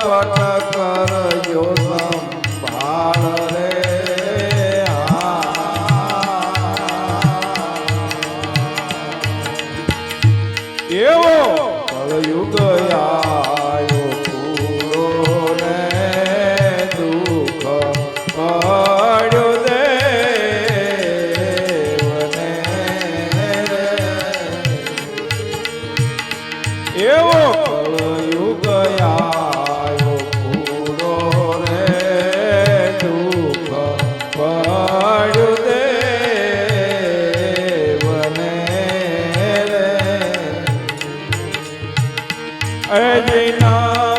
પટ કરજો અજય ના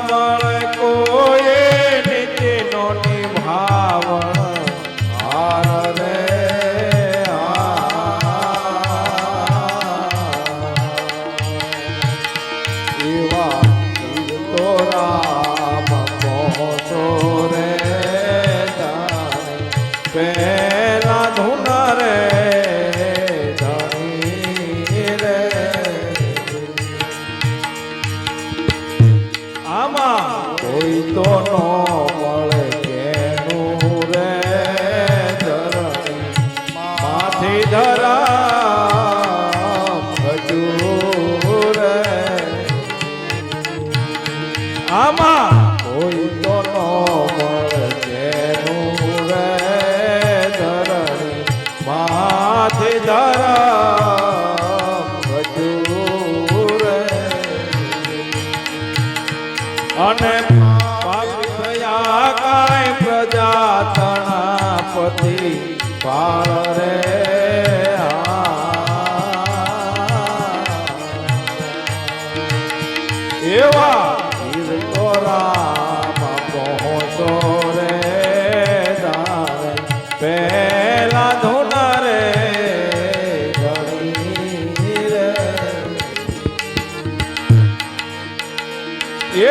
માથી ધરા ખજૂર રે આમાં કોઈ તો નો મળે કેનું રે ધરણી. માથી ધરા ખજૂર અને પાપી થયા પ્રજા તણા પતિ પાળ રે.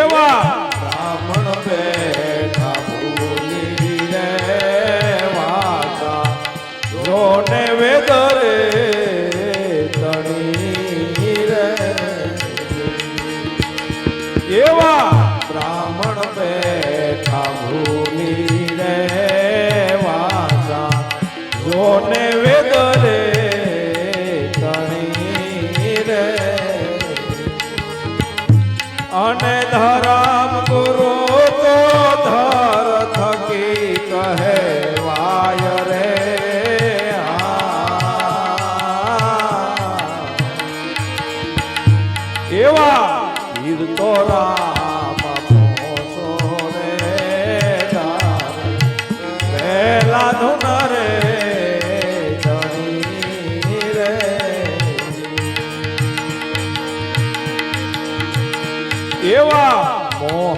એવા બ્રાહ્મણ બેઠા ભૂલી રે વાતા જોને વેદ રે તણી રે. એવા અને ધરમ ગુરુ તો ધર થકી કહે વાય રે એવા તીર્થો તો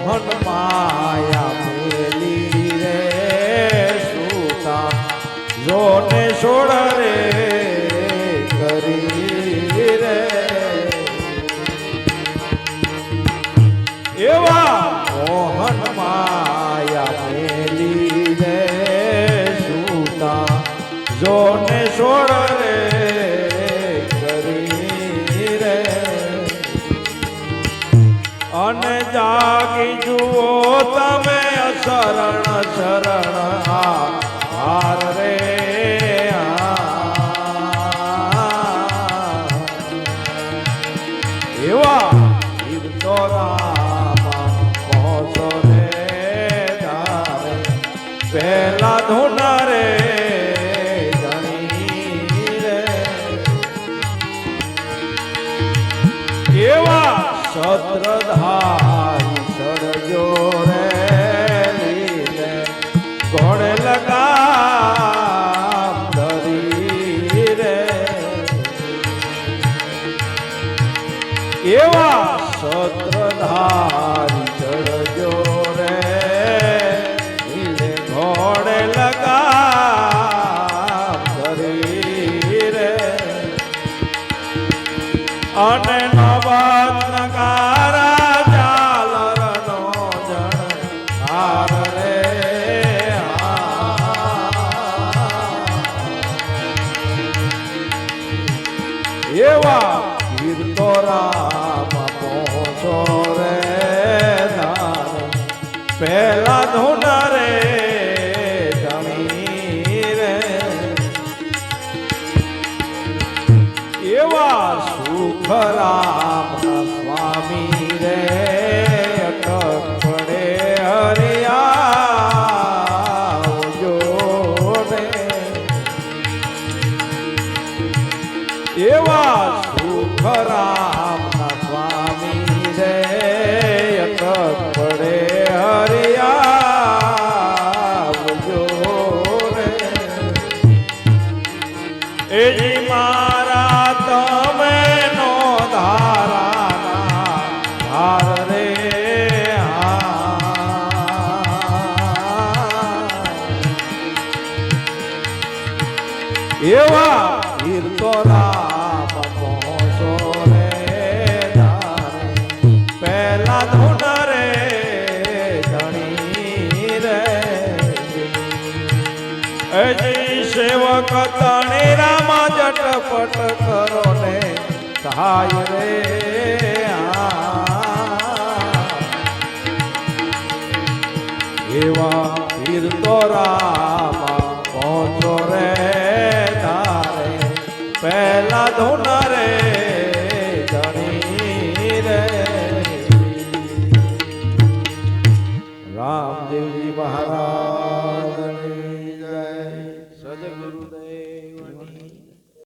મોહન માયા મેલી રે સુતા. કરી રે. એવા મોહન માયા મેલી રે સુતા. શરણ આ હાર રે. એવા પહેલા ધૂન રે એવા સત્રધારી સડજો રે એવા સત્રધારી ચડજો રે ઘોડે લગા ધરી રે. અને નવાદ નગારા ઝાલરનો જણ હાર રે. એવા વીર તો રામ પહોંચો રે પહેલા રે ધણી રે. એવા સુખ એવા તીર્થો રામ રે પહેલા ધૂન રે ધણી રે રામ જટપટ કરો ને સહાય રે